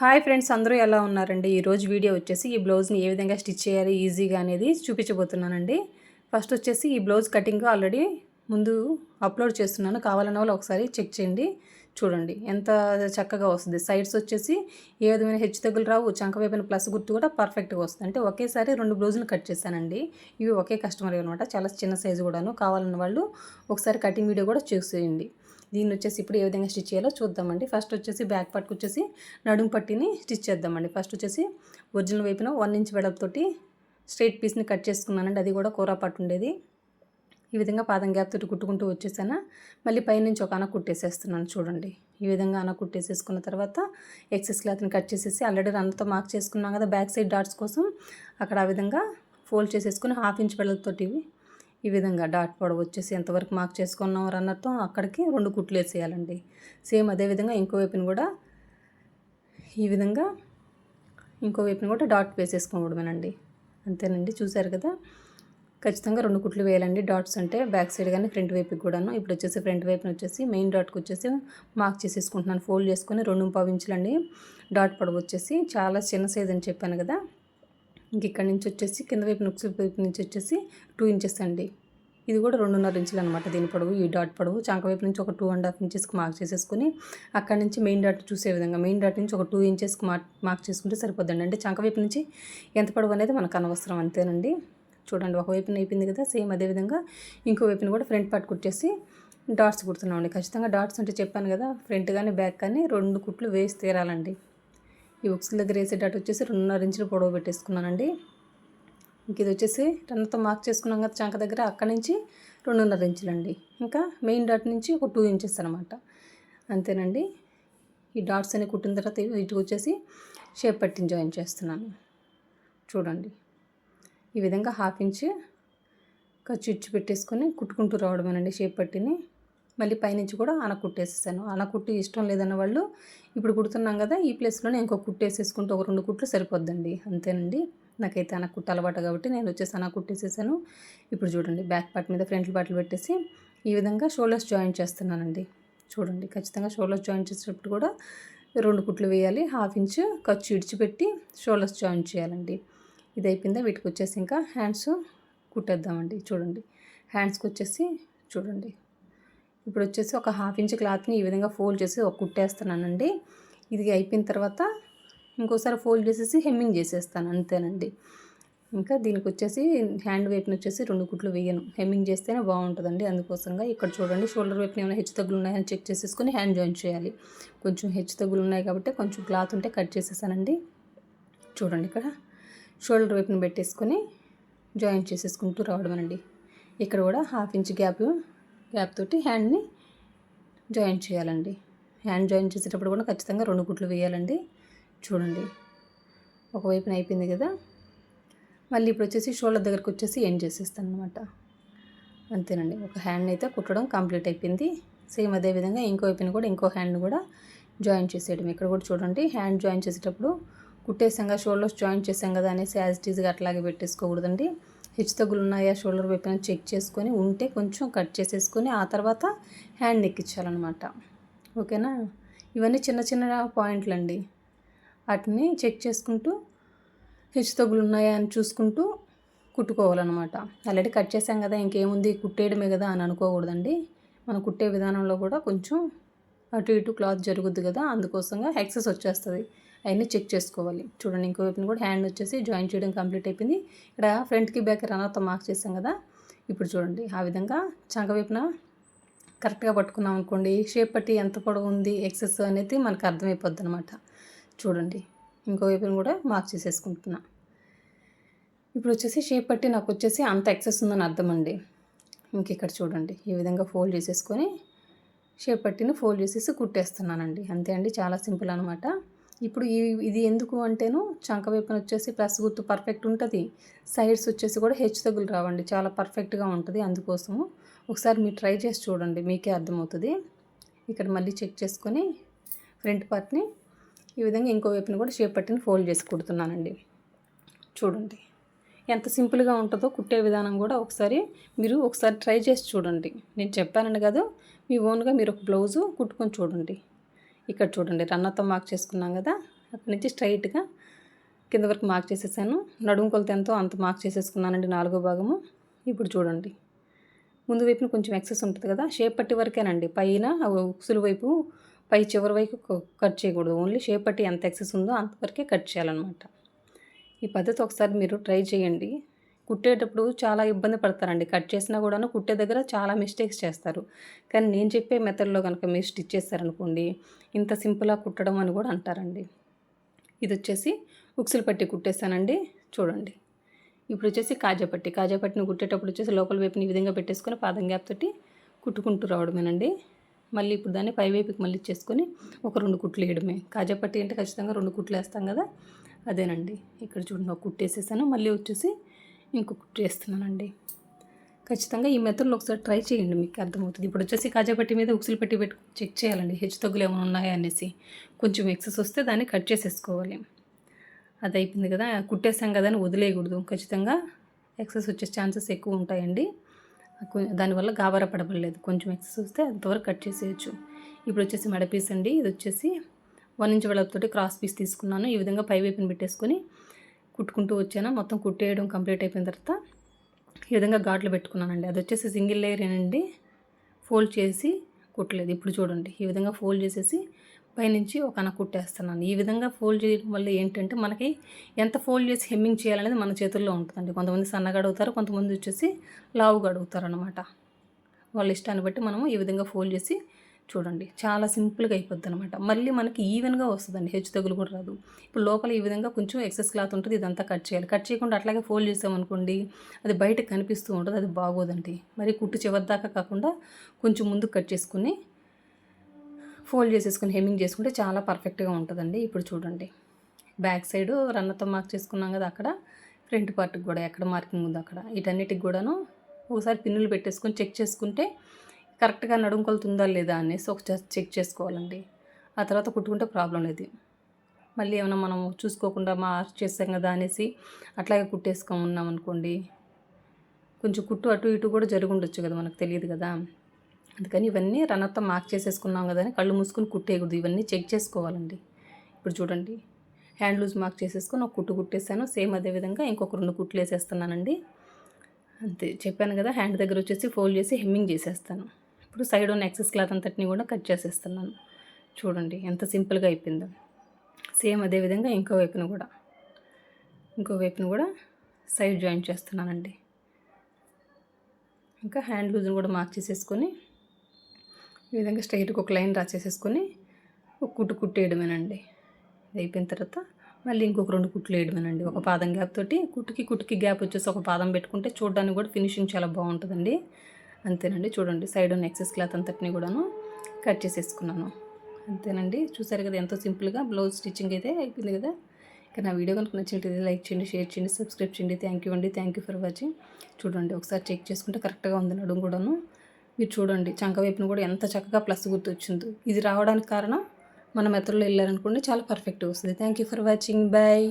Hi friends అందరూ ఎలా ఉన్నారండి? ఈరోజు వీడియో వచ్చేసి ఈ బ్లౌజ్ని ఏ విధంగా స్టిచ్ చేయాలి ఈజీగా అనేది చూపించబోతున్నానండి. ఫస్ట్ వచ్చేసి ఈ బ్లౌజ్ కటింగ్ ఆల్రెడీ ముందు అప్లోడ్ చేస్తున్నాను. కావాలన్న వాళ్ళు ఒకసారి చెక్ చేయండి చూడండి. ఎంత చక్కగా వస్తుంది. సైడ్స్ వచ్చేసి ఏ విధమైన హెచ్చు తగ్గులు రావు చంక వైపున ప్లస్ గుర్తు కూడా పర్ఫెక్ట్గా వస్తుంది. అంటే ఒకేసారి రెండు బ్లౌజులు కట్ చేశానండి. ఇవి ఒకే కస్టమర్ అనమాట చాలా చిన్న సైజు కూడాను. కావాలన్న వాళ్ళు ఒకసారి కటింగ్ వీడియో కూడా చూసేయండి. దీన్ని వచ్చేసి ఇప్పుడు ఏ విధంగా స్టిచ్ చేయాలో చూద్దామండి. ఫస్ట్ వచ్చేసి బ్యాక్ పార్ట్కి వచ్చేసి నడుము పట్టిని స్టిచ్ చేద్దామండి. ఫస్ట్ వచ్చేసి ఒరిజినల్ వైపున వన్ ఇంచ్ వెడల్పుతోటి స్ట్రైట్ పీస్ని కట్ చేసుకున్నానండి. అది కూడా కూర పట్టు ఉండేది. ఈ విధంగా పాదం గ్యాప్ తోటి కుట్టుకుంటూ వచ్చేసాను. మళ్ళీ పైనుంచి ఒక అన కుట్టేసేస్తున్నాను చూడండి. ఈ విధంగా అన కుట్టేసేసుకున్న తర్వాత ఎక్సెస్ క్లాత్ని కట్ చేసేసి ఆల్రెడీ రన్తో మార్క్ చేసుకున్నాం కదా బ్యాక్ సైడ్ డాట్స్ కోసం. అక్కడ ఆ విధంగా ఫోల్డ్ చేసేసుకుని హాఫ్ ఇంచ్ వెడల్తోటి ఈ విధంగా డాట్ పొడవు వచ్చేసి ఎంతవరకు మార్క్ చేసుకున్నాం రన్నర్తో అక్కడికి రెండు కుట్లు వేసేయాలండి. సేమ్ అదే విధంగా ఇంకో వైపుని కూడా ఈ విధంగా ఇంకో వైపుని కూడా డాట్ వేసేసుకోవడమేనండి. అంతేనండి చూశారు కదా? ఖచ్చితంగా రెండు కుట్లు వేయాలండి. డాట్స్ అంటే బ్యాక్ సైడ్ కానీ ఫ్రంట్ వైపుకి కూడాను. ఇప్పుడు వచ్చేసి ఫ్రంట్ వైపున వచ్చేసి మెయిన్ డాట్కి వచ్చేసి మార్క్ చేసేసుకుంటున్నాను. ఫోల్డ్ చేసుకొని రెండు పావించులండి డాట్ పొడవు వచ్చేసి చాలా చిన్న సైజ్ అని చెప్పాను కదా? ఇంక ఇక్కడ నుంచి వచ్చేసి కింద వైపు నొక్స్ వైపు నుంచి వచ్చేసి టూ ఇంచెస్ అండి. ఇది కూడా రెండున్నర ఇంచులు అనమాట దీని పొడవు ఈ డాట్ పొడవు. చంక వైపు నుంచి ఒక టూ అండ్ హాఫ్ ఇంచెస్కి మార్క్ చేసేసుకుని అక్కడ నుంచి మెయిన్ డాట్ చూసే విధంగా మెయిన్ డాట్ నుంచి ఒక టూ ఇంచెస్కి మార్క్ మార్క్ చేసుకుంటే సరిపోద్దండి. అంటే చంక వైపు నుంచి ఎంత పొడవు అనేది మనకు అనవసరం అంతేనండి. చూడండి ఒక వైపున అయిపోయింది కదా సేమ్ అదే విధంగా ఇంకో వైపున కూడా ఫ్రంట్ పార్ట్ కుట్టేసి డాట్స్ కుడుతున్నామండి. ఖచ్చితంగా డాట్స్ అంటే చెప్పాను కదా ఫ్రంట్ కానీ బ్యాక్ కానీ రెండు కుట్లు వేసి తీరాలండి. ఈ ఉక్స్ దగ్గర వేసేటట్టు వచ్చేసి రెండున్నర ఇంచులు పొడవు పెట్టేసుకున్నానండి. ఇంక ఇది వచ్చేసి టన్నుతో మార్క్ చేసుకున్నాం కదా చంక దగ్గర అక్కడ నుంచి రెండున్నర ఇంచులండి. ఇంకా మెయిన్ డాట్ నుంచి ఒక టూ ఇంచెస్ అనమాట అంతేనండి. ఈ డాట్స్ అన్ని కుట్టిన తర్వాత ఇటు వచ్చేసి షేప్ పట్టిని జాయిన్ చేస్తున్నాను. చూడండి. ఈ విధంగా హాఫ్ ఇంచ్ ఖర్చు ఇచ్చి పెట్టేసుకొని కుట్టుకుంటూ రావడమేనండి షేప్ పట్టిని. మళ్ళీ పైనుంచి కూడా అన కుట్టేసేసాను అన కుట్టి ఇష్టం లేదన్న వాళ్ళు ఇప్పుడు కుడుతున్నాం కదా ఈ ప్లేస్లోనే ఇంకో కుట్టేసేసుకుంటూ ఒక రెండు కుట్లు సరిపోద్దండి. అంతేనండి. నాకైతే అన కుట్ట అలవాటు కాబట్టి నేను వచ్చేసి అన కుట్టేసేసాను ఇప్పుడు చూడండి బ్యాక్ పార్ట్ మీద ఫ్రంట్ పార్ట్లు పెట్టేసి ఈ విధంగా షోల్డర్స్ జాయిన్ చేస్తున్నానండి. చూడండి ఖచ్చితంగా షోల్డర్స్ జాయిన్ చేసేటప్పుడు కూడా రెండు కుట్లు వేయాలి. హాఫ్ ఇంచ్ ఖర్చు ఇడిచిపెట్టి షోల్డర్స్ జాయిన్ చేయాలండి. ఇది అయిపోయిందా? వీటికి వచ్చేసి ఇంకా హ్యాండ్స్ కుట్టేద్దామండి. చూడండి హ్యాండ్స్కి వచ్చేసి చూడండి. ఇప్పుడు వచ్చేసి ఒక హాఫ్ ఇంచ్ క్లాత్ని ఈ విధంగా ఫోల్డ్ చేసి ఒక కుట్టేస్తున్నానండి. ఇది అయిపోయిన తర్వాత ఇంకోసారి ఫోల్డ్ చేసేసి హెమ్మింగ్ చేసేస్తాను అంతేనండి. ఇంకా దీనికి వచ్చేసి హ్యాండ్ వైపున వచ్చేసి రెండు కుట్లు వేయను. హెమ్మింగ్ చేస్తేనే బాగుంటుందండి అందుకోసంగా ఇక్కడ చూడండి షోల్డర్ వైపున ఏమైనా హెచ్చు తగ్గులు ఉన్నాయని చెక్ చేసేసుకొని హ్యాండ్ జాయిన్ చేయాలి. కొంచెం హెచ్చు తగ్గులు ఉన్నాయి కాబట్టి కొంచెం క్లాత్ ఉంటే కట్ చేసేసానండి. చూడండి ఇక్కడ. షోల్డర్ వైపున పెట్టేసుకొని జాయిన్ చేసేసుకుంటూ రావడమేనండి. ఇక్కడ కూడా హాఫ్ ఇంచ్ గ్యాప్ గ్యాప్ తోటి హ్యాండ్ని జాయిన్ చేయాలండి. హ్యాండ్ జాయిన్ చేసేటప్పుడు కూడా ఖచ్చితంగా రెండు కుట్లు వేయాలండి. చూడండి. ఒకవైపున అయిపోయింది కదా. మళ్ళీ ఇప్పుడు వచ్చేసి షోల్డర్ దగ్గరకు వచ్చేసి ఎండ్ చేసేస్తాను అనమాట అంతేనండి. ఒక హ్యాండ్ అయితే కుట్టడం కంప్లీట్ అయిపోయింది. సేమ్ అదే విధంగా ఇంకో వైపున కూడా ఇంకో హ్యాండ్ కూడా జాయిన్ చేసేయడం. ఇక్కడ కూడా చూడండి. హ్యాండ్ జాయిన్ చేసేటప్పుడు కుట్టేసాం కదా. షోల్డర్స్ జాయిన్ చేసాం కదా అనేసి యాజ్ ఇట్ ఈజ్గా అట్లాగే పెట్టేసుకోకూడదండి. హెచ్చు తగ్గులు ఉన్నాయా షోల్డర్ వైపున చెక్ చేసుకొని ఉంటే కొంచెం కట్ చేసేసుకొని ఆ తర్వాత హ్యాండ్ నెక్కించాలన్నమాట. ఓకేనా? ఇవన్నీ చిన్న చిన్న పాయింట్లు అండి వాటిని చెక్ చేసుకుంటూ హెచ్చు తగ్గులు ఉన్నాయా అని చూసుకుంటూ కుట్టుకోవాలన్నమాట. ఆల్రెడీ కట్ చేసాం కదా ఇంకేముంది? కుట్టేయడమే కదా అని అనుకోకూడదండి. మనం కుట్టే విధానంలో కూడా కొంచెం అటు ఇటు క్లాత్ జరుగుద్ది కదా అందుకోసంగా ఎక్సెస్ వచ్చేస్తుంది. అవన్నీ చెక్ చేసుకోవాలి. చూడండి ఇంకో వైపున కూడా హ్యాండ్ వచ్చేసి జాయిన్ చేయడం కంప్లీట్ అయిపోయింది. ఇక్కడ ఫ్రంట్కి బ్యాక్ రనర్తో మార్క్ చేసాం కదా ఇప్పుడు చూడండి ఆ విధంగా చంక వైపున కరెక్ట్గా పట్టుకున్నాం అనుకోండి షేప్ పట్టి ఎంత పొడవు ఉంది ఎక్సెస్ అనేది మనకు అర్థమైపోద్ది అనమాట చూడండి ఇంకో వైపున కూడా మార్క్ చేసేసుకుంటున్నా. ఇప్పుడు వచ్చేసి షేప్ పట్టి నాకు వచ్చేసి అంత ఎక్సెస్ ఉందని అర్థం అండి. ఇంక ఇక్కడ చూడండి ఈ విధంగా ఫోల్డ్ చేసేసుకొని షేప్ పట్టిని ఫోల్డ్ చేసేసి కుట్టేస్తున్నానండి. అంతే అండి చాలా సింపుల్ అనమాట ఇప్పుడు ఈ ఇది ఎందుకు అంటేను చంక వైపున వచ్చేసి ప్లస్ గుర్తు పర్ఫెక్ట్ ఉంటుంది. సైడ్స్ వచ్చేసి కూడా హెచ్చు తగ్గులు రావండి చాలా పర్ఫెక్ట్గా ఉంటుంది అందుకోసము. ఒకసారి మీరు ట్రై చేసి చూడండి మీకే అర్థమవుతుంది. ఇక్కడ మళ్ళీ చెక్ చేసుకొని ఫ్రంట్ పార్ట్ని ఈ విధంగా ఇంకో వైపున కూడా షేప్ పట్టిని ఫోల్డ్ చేసి కుడుతున్నానండి. చూడండి. ఎంత సింపుల్గా ఉంటుందో కుట్టే విధానం కూడా ఒకసారి మీరు ఒకసారి ట్రై చేసి చూడండి. నేను చెప్పానండి కదా మీ ఓన్గా మీరు ఒక బ్లౌజు కుట్టుకొని చూడండి. ఇక్కడ చూడండి రన్నతో మార్క్ చేసుకున్నాం కదా అక్కడి నుంచి స్ట్రైట్గా కింద వరకు మార్క్ చేసేసాను. నడుము కొలత ఎంతో అంత మార్క్ చేసేసుకున్నానండి నాలుగో భాగము. ఇప్పుడు చూడండి. ముందు వైపున కొంచెం ఎక్సెస్ ఉంటుంది కదా షేప్ పట్టి వరకేనండి. పైన ఉక్సుల వైపు పై చివరి వైపు కట్ చేయకూడదు. ఓన్లీ షేప్ పట్టి ఎంత ఎక్సెస్ ఉందో అంతవరకే కట్ చేయాలన్నమాట. ఈ పద్ధతి ఒకసారి మీరు ట్రై చేయండి. కుట్టేటప్పుడు చాలా ఇబ్బంది పడతారండి. కట్ చేసినా కూడాను కుట్టే దగ్గర చాలా మిస్టేక్స్ చేస్తారు. కానీ నేను చెప్పే మెథడ్లో కనుక మీరు స్టిచ్ చేస్తారనుకోండి ఇంత సింపుల్గా కుట్టడం అని కూడా అంటారండి. ఇది వచ్చేసి ఉక్సులు పట్టి కుట్టేస్తానండి చూడండి. ఇప్పుడు వచ్చేసి కాజాపట్టి. కాజాపట్టిని కుట్టేటప్పుడు వచ్చేసి లోపల వైపుని ఈ విధంగా పెట్టేసుకొని పాదం గ్యాప్ తోటి కుట్టుకుంటూ రావడమేనండి. మళ్ళీ ఇప్పుడు దాన్ని పై వైపుకి మళ్ళీ ఇచ్చేసుకొని ఒక రెండు కుట్లు వేయడమే. కాజాపట్టి అంటే ఖచ్చితంగా రెండు కుట్లు వేస్తాం కదా. అదేనండి. ఇక్కడ చూడండి ఒక కుట్టేసేసాను మళ్ళీ వచ్చేసి ఇంకొక కుట్టు ఖచ్చితంగా ఈ మెథడ్లో ఒకసారి ట్రై చేయండి మీకు అర్థమవుతుంది. ఇప్పుడు వచ్చేసి కాజాపట్టి మీద ఉక్సులు పెట్టి పెట్టి చెక్ చేయాలండి. హెచ్చు తగ్గులు ఏమైనా ఉన్నాయా అనేసి. కొంచెం ఎక్సెస్ వస్తే దాన్ని కట్ చేసేసుకోవాలి. అది అయిపోయింది కదా. కుట్టేసాం కదా అని వదిలేయకూడదు. ఖచ్చితంగా ఎక్సెస్ వచ్చే ఛాన్సెస్ ఎక్కువ ఉంటాయండి. దానివల్ల గాబరా పడబడలేదు. కొంచెం ఎక్సెస్ వస్తే అంతవరకు కట్ చేసేయచ్చు. ఇప్పుడు వచ్చేసి మెడపీస్ అండి ఇది వచ్చేసి వన్ ఇంచ్ వెడల్పుతోటి క్రాస్ పీస్ తీసుకున్నాను. ఈ విధంగా పై వైపుని పెట్టేసుకొని కుట్టుకుంటూ వచ్చాను. మొత్తం కుట్టేయడం కంప్లీట్ అయిపోయిన తర్వాత ఈ విధంగా ఘాట్లు పెట్టుకున్నానండి. అది వచ్చేసి సింగిల్ లేయర్ ఏనండి. ఫోల్డ్ చేసి కుట్టలేదు. ఇప్పుడు చూడండి. ఈ విధంగా ఫోల్డ్ చేసేసి పైనుంచి ఒక అన కుట్టేస్తున్నాను. ఈ విధంగా ఫోల్డ్ చేయడం వల్ల ఏంటంటే మనకి ఎంత ఫోల్డ్ చేసి హెమ్మింగ్ చేయాలనేది మన చేతుల్లో ఉంటుందండి. కొంతమంది సన్నగా అడుగుతారు కొంతమంది వచ్చేసి లావుగా అడుగుతారు అనమాట వాళ్ళ ఇష్టాన్ని బట్టి మనము ఈ విధంగా ఫోల్డ్ చేసి చూడండి చాలా సింపుల్గా అయిపోద్ది అనమాట మళ్ళీ మనకి ఈవెన్గా వస్తుందండి హెచ్చు తగులు కూడా రాదు. ఇప్పుడు లోపల ఈ విధంగా కొంచెం ఎక్సెస్ క్లాత్ ఉంటుంది ఇదంతా కట్ చేయాలి. కట్ చేయకుండా అట్లాగే ఫోల్డ్ చేసామనుకోండి అది బయటకు కనిపిస్తూ ఉంటుంది అది బాగోదండి. మరి కుట్టు చివరి దాకా కాకుండా కొంచెం ముందుకు కట్ చేసుకుని ఫోల్డ్ చేసేసుకుని హెమ్మింగ్ చేసుకుంటే చాలా పర్ఫెక్ట్గా ఉంటుందండి. ఇప్పుడు చూడండి బ్యాక్ సైడ్ రన్నతో మార్క్ చేసుకున్నాం కదా అక్కడ ఫ్రంట్ పార్ట్కి కూడా ఎక్కడ మార్కింగ్ ఉందో అక్కడ. వీటన్నిటికి కూడాను ఒకసారి పిన్నులు పెట్టేసుకొని చెక్ చేసుకుంటే కరెక్ట్గా నడుముకొలుతుందా లేదా అనేసి ఒక చెక్ చేసుకోవాలండి. ఆ తర్వాత కుట్టుకుంటే ప్రాబ్లం లేదు. మళ్ళీ ఏమైనా మనం చూసుకోకుండా మార్క్ చేస్తాం కదా అనేసి అట్లాగే కుట్టేసుకొని ఉన్నాం అనుకోండి. కొంచెం కుట్టు అటు ఇటు కూడా జరిగి ఉండొచ్చు కదా మనకు తెలియదు కదా. అందుకని ఇవన్నీ రన్నర్తో మార్క్ చేసేసుకున్నాం కదా అని కళ్ళు మూసుకొని కుట్టేయకూడదు. ఇవన్నీ చెక్ చేసుకోవాలండి. ఇప్పుడు చూడండి. హ్యాండ్ లూజ్ మార్క్ చేసేసుకొని ఒక కుట్టు కుట్టేసాను. సేమ్ అదేవిధంగా ఇంకొక రెండు కుట్లు వేసేస్తున్నానండి. అంతే. చెప్పాను కదా హ్యాండ్ దగ్గర వచ్చేసి ఫోల్డ్ చేసి హెమ్మింగ్ చేసేస్తాను. ఇప్పుడు సైడ్ ఉన్న ఎక్సెస్ క్లాత్ అంతటిని కూడా కట్ చేసేస్తున్నాను. చూడండి ఎంత సింపుల్గా అయిపోయిందో. సేమ్ అదేవిధంగా ఇంకో వైపున కూడా. ఇంకో వైపున కూడా సైడ్ జాయిన్ చేస్తున్నానండి. ఇంకా హ్యాండ్ లూజ్ని కూడా మార్క్ చేసేసుకొని ఈ విధంగా స్ట్రైట్గా ఒక లైన్ రాసేసేసుకొని ఒక కుట్టు కుట్టేయడమేనండి. ఇది అయిపోయిన తర్వాత మళ్ళీ ఇంకొక రెండు కుట్లు వేయడమేనండి. ఒక పాదం గ్యాప్ తోటి కుట్టుకి కుట్టుకి గ్యాప్ వచ్చేసి ఒక పాదం పెట్టుకుంటే చూడడానికి కూడా ఫినిషింగ్ చాలా బాగుంటుందండి. అంతేనండి. చూడండి సైడ్ ఉన్న ఎక్సెస్ క్లాత్ అంతటిని కూడాను కట్ చేసేసుకున్నాను. అంతేనండి. చూసారు కదా ఎంతో సింపుల్గా బ్లౌజ్ స్టిచ్చింగ్ అయితే అయిపోయింది కదా. ఇక నా వీడియో కనుక నచ్చినట్లయితే లైక్ చేయండి షేర్ చేయండి సబ్స్క్రైబ్ చేయండి. థ్యాంక్ యూ అండి. థ్యాంక్ యూ ఫర్ వాచింగ్ చూడండి ఒకసారి చెక్ చేసుకుంటే కరెక్ట్గా ఉంది నడుము కూడాను. మీరు చూడండి చంక వైపును కూడా ఎంత చక్కగా ప్లస్ గుర్తు వచ్చిందో. ఇది రావడానికి కారణం మన మెథడ్లో వెళ్ళారనుకోండి చాలా పర్ఫెక్ట్గా వస్తుంది. Thank you for watching bye